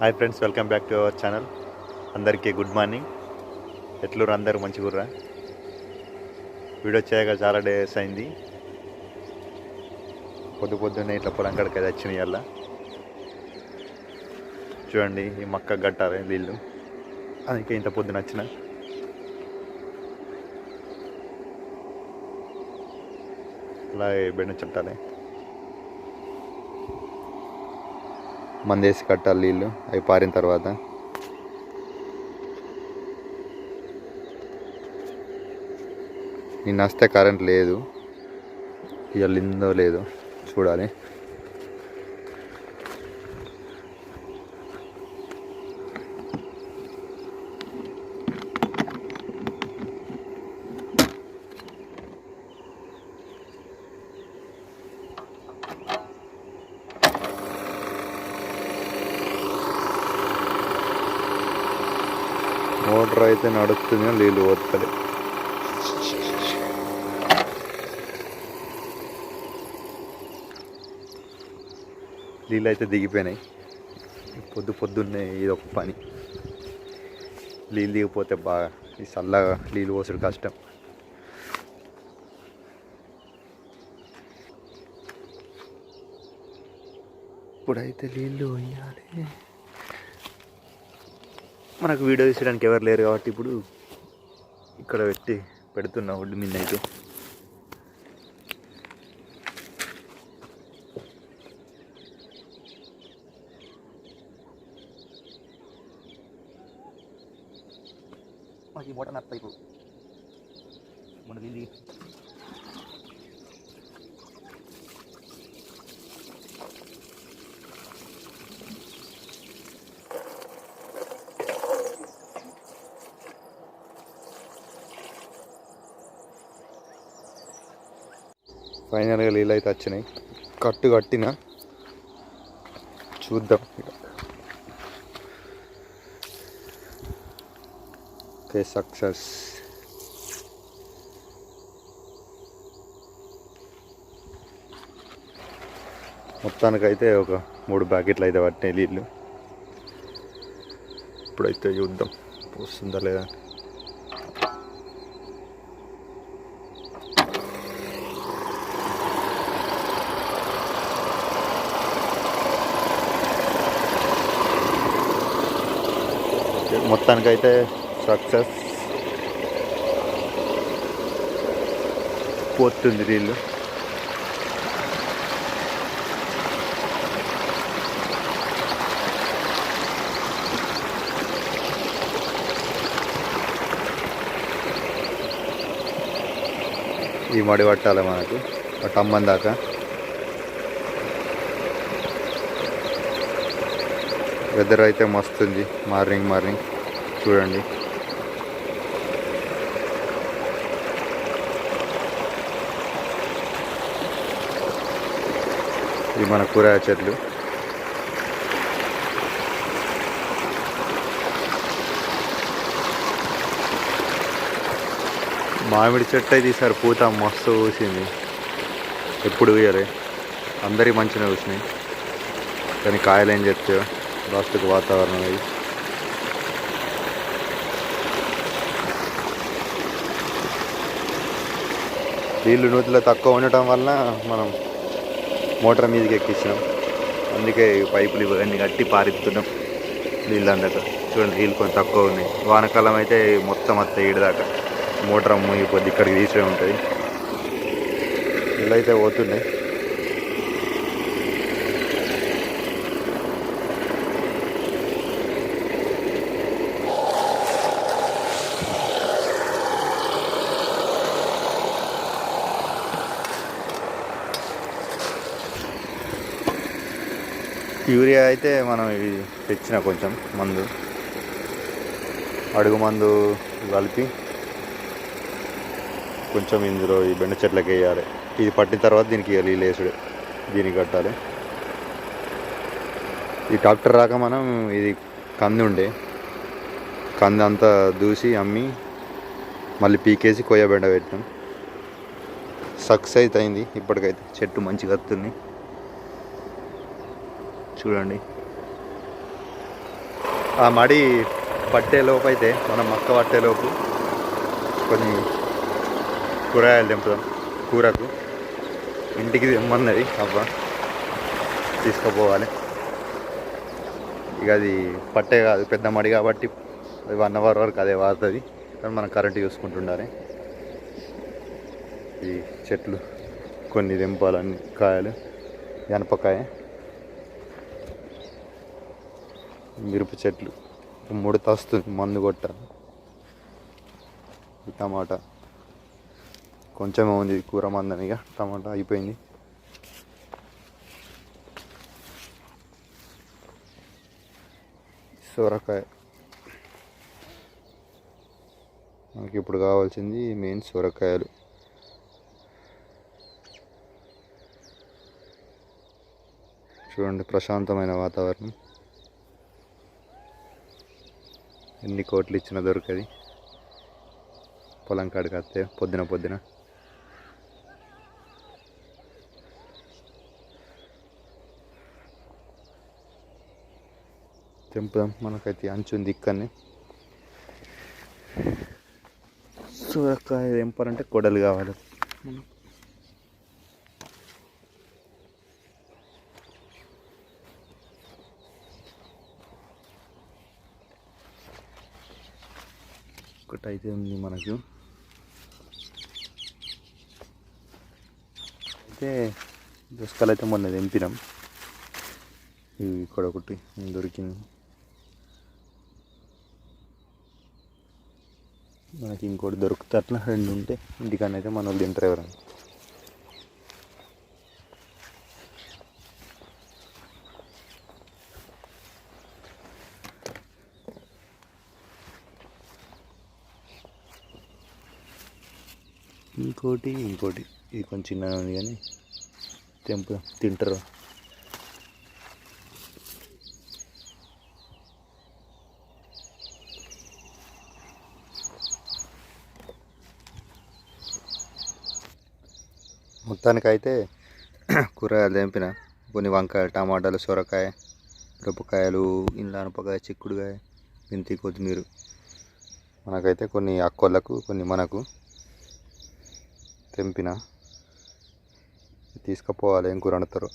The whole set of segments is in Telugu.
Hi friends welcome back to our channel అందరికీ గుడ్ మార్నింగ్ ఎట్లూరు అందరూ? మంచిగుర్రా వీడియో చేయగా చాలా డేస్ అయింది. పొద్దు పొద్దున్నే ఇట్లా పొలం కడకది వచ్చినాయి అలా. చూడండి ఈ మక్క గట్టారే నీళ్ళు అందుకే ఇంత పొద్దున వచ్చిన. అలాగే బెండ చుట్టాలి మందేసి కట్టాలి నీళ్ళు అవి పారిన తర్వాత. నిన్న వస్తే కరెంట్ లేదు. ఇవాళ ఇందో లేదో చూడాలి. మోటార్ అయితే నడుస్తుంది నీళ్ళు పోతుంది నీళ్ళు అయితే దిగిపోయినాయి పొద్దు పొద్దున్నే ఇది ఒక పని నీళ్ళు దిగిపోతే బాగా ఈ చల్లగా నీళ్ళు పోసుడు కష్టం ఇప్పుడైతే నీళ్ళు పోయాలి మనకు వీడియో తీసేయడానికి ఎవరు లేరు కాబట్టి ఇప్పుడు ఇక్కడ పెట్టి పెడుతున్నా ఒడ్డు మీద అయితే. మాకు ఈ మూట నత్త ఇప్పుడు. మన దీనికి ఫైనల్గా నీళ్ళు అయితే వచ్చినాయి. కట్టు కట్టిన. చూద్దాం ఓకే సక్సెస్ మొత్తానికైతే ఒక మూడు ప్యాకెట్లు అయితే పట్టినాయి నీళ్ళు ఇప్పుడైతే చూద్దాం. వస్తుందా లేదా మొత్తానికైతే సక్సెస్. పోతుంది నీళ్ళు ఈ మడి పట్టాలి మనకు. ఒక అమ్మం దాకా. వెదర్ అయితే మస్తుంది. Morning morning. చూడండి. ఇది మన కూరగాయ చెట్లు. మామిడి చెట్టు అయితే ఈసారి పూత మస్తు పూసింది. ఎప్పుడు వేయాలి. అందరి మంచిగా పూసినాయి. కానీ కాయలు ఏం చెప్తాయో లాస్ట్కి వాతావరణం అది నీళ్ళు నూతిలో తక్కువ ఉండటం వలన మనం మోటార్ మీదకి ఎక్కించినాం. అందుకే పైపులు ఇవన్నీ కట్టి పారిస్తున్నాం నీళ్ళు అందక చూడండి నీళ్ళు కొంచెం తక్కువ ఉన్నాయి. వానకాలం అయితే మొత్తం అత్త ఈడదాకా మోటార్ మునిగిపోద్ది ఇక్కడికి తీసే ఉంటుంది. నీళ్ళు అయితే పోతున్నాయి. యూరియా అయితే మనం ఇవి తెచ్చిన కొంచెం మందు. అడుగు మందు కలిపి కొంచెం ఇందులో ఈ బెండ చెట్లకి వేయాలి. ఇది పట్టిన తర్వాత దీనికి ఇవ్వాలి ఈ లేసుడు దీనికి కట్టాలి. ఈ ట్రాక్టర్ రాక మనం ఇది కంది ఉండే కంది అంతా దూసి అమ్మి మళ్ళీ పీకేసి కొయ్య బెండ పెట్టినాం సక్సెస్ అయితే అయింది ఇప్పటికైతే చెట్టు మంచిగా వస్తుంది చూడండి. ఆ మడి పట్టేలోపు అయితే మనం మక్క పట్టేలోపు కొన్ని కూరగాయలు తెంపుదాం. కూరకు. ఇంటికి తెమ్మన్నది. అవ్వ తీసుకుపోవాలి. ఇక అది పట్టే కాదు పెద్ద మడి కాబట్టి అది వన్ అవర్ వరకు అదే వాడుతుంది. కానీ మనం కరెంటు చూసుకుంటుండాలి ఈ చెట్లు కొన్ని తెంపాలని కాయలు ఎనపకాయ మిరప చెట్లు. ముడత వస్తుంది మందు కొట్టాలి టమాటా. కొంచెమే ఉంది కూర మందని ఇక టమాటా అయిపోయింది. సొరకాయ. మనకి ఇప్పుడు కావాల్సింది మెయిన్ సొరకాయలు. చూడండి ప్రశాంతమైన వాతావరణం. ఎన్ని కోట్లు ఇచ్చినా దొరకది. పొలం కాడికి వస్తే పొద్దున పొద్దున. తెంపుదాం మనకైతే అంచు ఉంది ఇక్కడనే. సూరకాయ తెంపాలంటే కొడలు కావాలి. మనకు అయితే ఉంది మనకు. అయితే దోసకాయలు అయితే మొన్న తెంపినాం. ఇవి ఇక్కడ ఒకటి దొరికింది. మనకి ఇంకోటి దొరుకుతా అట్లా రెండు ఉంటే ఇంటికన్నా అయితే మన వాళ్ళు తింటారు ఎవరైనా. ఇంకోటి ఇంకోటి. ఇది కొంచెం చిన్నగా ఉంది కానీ తెంపు తింటారు. మొత్తానికైతే కూరగాయలు తెంపిన. కొన్ని వంకాయలు టమాటాలు సొరకాయ మిరపకాయలు ఇండ్ల అనపకాయ చిక్కుడుకాయ మెంతి కొత్తిమీర. మనకైతే కొన్ని అక్కోళ్ళకు కొన్ని మనకు తెంపిన. తీసుకుపోవాలి ఏం కూర వండుతారు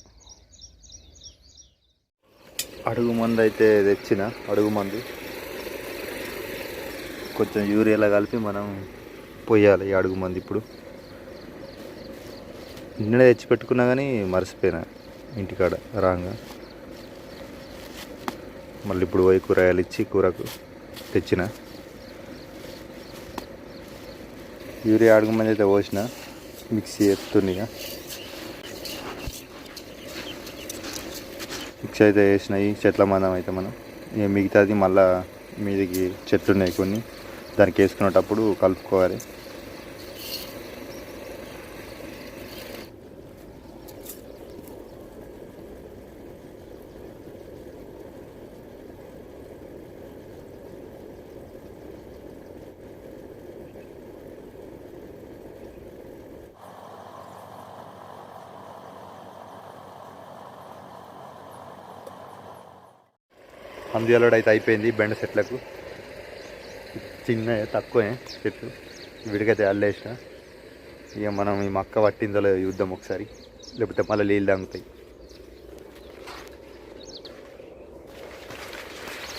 అడుగు మందు అయితే తెచ్చిన అడుగు మందు. కొంచెం యూరియాలో కలిపి మనం పోయాలి ఈ అడుగు మంది ఇప్పుడు. నిన్ననే తెచ్చి పెట్టుకున్నా కానీ మర్చిపోయినా ఇంటికాడ రాగా. మళ్ళీ ఇప్పుడు పోయి కూరగాయలు ఇచ్చి కూరకు తెచ్చిన. యూరియా అడుగు మంది అయితే పోసిన. మిక్సీ ఎత్తుందిగా మిక్స్ అయితే వేసినాయి చెట్ల మందం అయితే మనం. ఇక మిగతాది మళ్ళా మీదికి చెట్లు ఉన్నాయి కొన్ని. దానికి వేసుకునేటప్పుడు కలుపుకోవాలి. అందియాలోడు అయితే అయిపోయింది బెండ చెట్లకు. చిన్న తక్కువే చెట్లు విడికైతే అల్లేసిన. ఇక మనం ఈ మక్క పట్టిందో చూద్దాం ఒకసారి. లేకపోతే మళ్ళీ నీళ్ళు తాగుతాయి.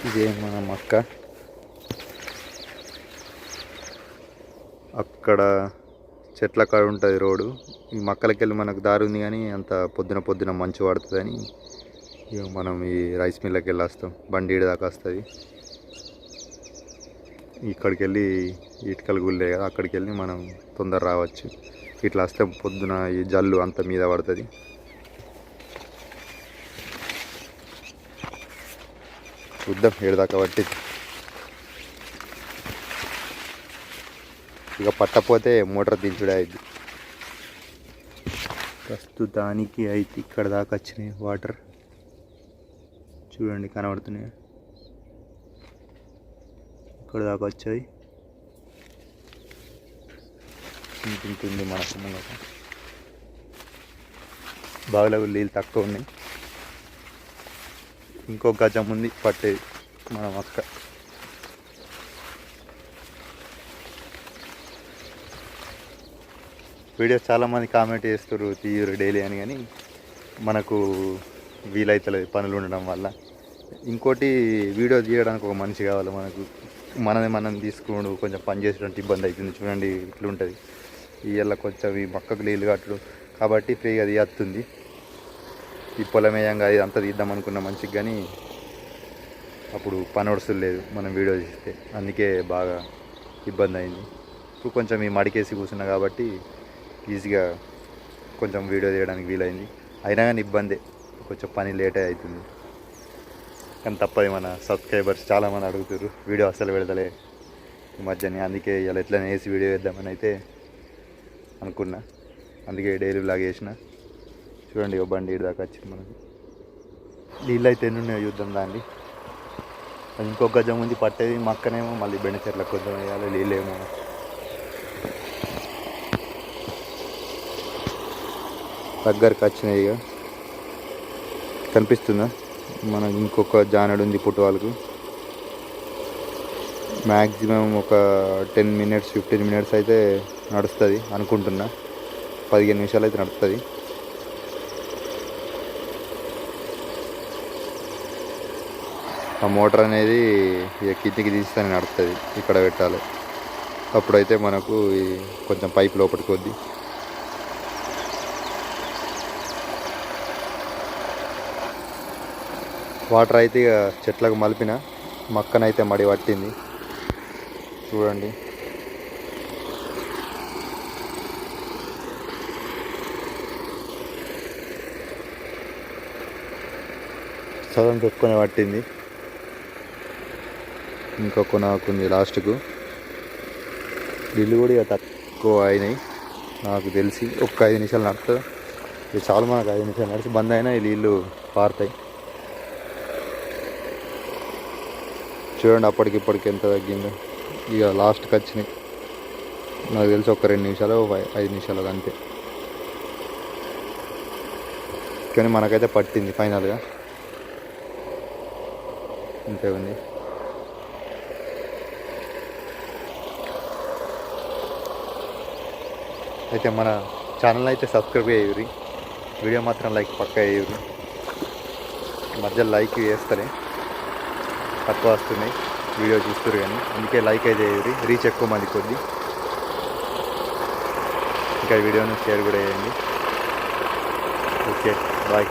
ఇదే మన మక్క. అక్కడ చెట్ల కాడ ఉంటుంది రోడ్డు. ఈ మక్కలకి వెళ్ళి మనకు దారి ఉంది కానీ అంత పొద్దున పొద్దున మంచు పడుతుందని ఇక మనం ఈ రైస్ మిల్లకి వెళ్ళి వస్తాం. బండి దాకా వస్తుంది. ఇక్కడికి వెళ్ళి ఇటుకలు గుళ్ళే కదా అక్కడికి వెళ్ళి మనం తొందర రావచ్చు. ఇట్లా వస్తే పొద్దున ఈ జల్లు అంత మీద పడుతుంది. చూద్దాం ఏడు దాకా ఇక పట్టపోతే మోటార్ దించుడే అయింది ప్రస్తుతానికి అయితే ఇక్కడ దాకా వచ్చినాయి వాటర్. చూడండి కనబడుతున్నాయి? ఇక్కడ దాకా వచ్చాయి. ఉంటుంది మనకు ముంగట బావిలో నీళ్ళు తక్కువ ఉన్నాయి. ఇంకో గజం ఉంది పట్టేది మన అక్క వీడియోస్ చాలామంది కామెంట్ చేస్తారు తీయరు డైలీ అని కానీ మనకు వీలైతలేదు పనులు ఉండడం వల్ల. ఇంకోటి వీడియో తీయడానికి ఒక మనిషి కావాలి మనకు. మనది మనం తీసుకోడు కొంచెం పని చేసేటువంటి ఇబ్బంది అవుతుంది. చూడండి ఇట్లా ఉంటుంది ఇవాళ కొంచెం ఈ మొక్కకు నీళ్ళు కట్టడు. కాబట్టి ఫ్రీగా తీయత్తుంది. ఈ పొలం వేయంగా ఇది అంతా తీద్దాం అనుకున్న మంచిగా కానీ అప్పుడు పని వడుసులు లేదు మనం వీడియో తీస్తే. అందుకే బాగా ఇబ్బంది అయింది. ఇప్పుడు కొంచెం ఈ మడికేసి కూర్చున్నా కాబట్టి ఈజీగా కొంచెం వీడియో తీయడానికి వీలైంది. అయినా కానీ ఇబ్బందే. కొంచెం పని లేట్ అవుతుంది కానీ తప్పది మన సబ్స్క్రైబర్స్ చాలామంది అడుగుతారు వీడియో అస్సలు పెడతలే. ఈ మధ్యని అందుకే ఇలా ఎట్లనే వేసి వీడియో వేద్దామని అయితే అనుకున్నా. అందుకే డైలీ బ్లాగ్ వేసిన. చూడండి ఓ బండి ఈడ దాకా వచ్చింది మనకి. నీళ్ళు అయితే ఎన్ని ఉన్నాయో చూద్దాం దాన్ని. అది ఇంకొక గజం ఉంది పట్టేది మక్కనేమో మళ్ళీ బెండ చెట్లకు కొంచెం వేయాలి నీళ్ళేమో దగ్గరకు వచ్చినాయి ఇక కనిపిస్తుందా? మన ఇంకొక జానడు ఉంది పుట్టువాళ్ళకు. మ్యాక్సిమం ఒక టెన్ మినిట్స్ ఫిఫ్టీన్ మినిట్స్ అయితే నడుస్తుంది అనుకుంటున్నా. పదిహేను నిమిషాలు అయితే నడుస్తుంది. ఆ మోటార్ అనేది ఇక కిందికి తీస్తానే నడుస్తుంది ఇక్కడ పెట్టాలి. అప్పుడైతే మనకు కొంచెం పైప్ లోపలికి వద్ది. వాటర్ అయితే ఇక చెట్లకు మలిపిన. మక్కనైతే మడి పట్టింది. చూడండి. సగం పెట్టుకొని పట్టింది. ఇంకొక నాకుంది లాస్ట్కు. నీళ్ళు కూడా ఇక తక్కువ అయినాయి. నాకు తెలిసి ఒక్క ఐదు నిమిషాలు నడుతుంది ఇది చాలు మనకు ఐదు నిమిషాలు నడిచి బంద్ అయినా ఈ నీళ్ళు పారుతాయి. చూడండి అప్పటికి ఇప్పటికి ఎంత తగ్గిందో. ఇక లాస్ట్కి వచ్చినాయి. నాకు తెలిసి ఒక రెండు నిమిషాలు ఐదు నిమిషాలు అంతే. కానీ మనకైతే పట్టింది ఫైనల్గా అంతే ఉంది. అయితే మన ఛానల్ అయితే సబ్స్క్రైబ్ చేయరు వీడియో మాత్రం లైక్ పక్క వేయరు మధ్య లైక్ వేస్తలే తక్కువ వస్తున్నాయి. వీడియో చూస్తారు కానీ. అందుకే లైక్ అయితే చేయరు రీచ్ ఎక్కువ మంది కొద్ది. ఇంకా వీడియోను వీడియోని షేర్ కూడా చేయండి. Okay bye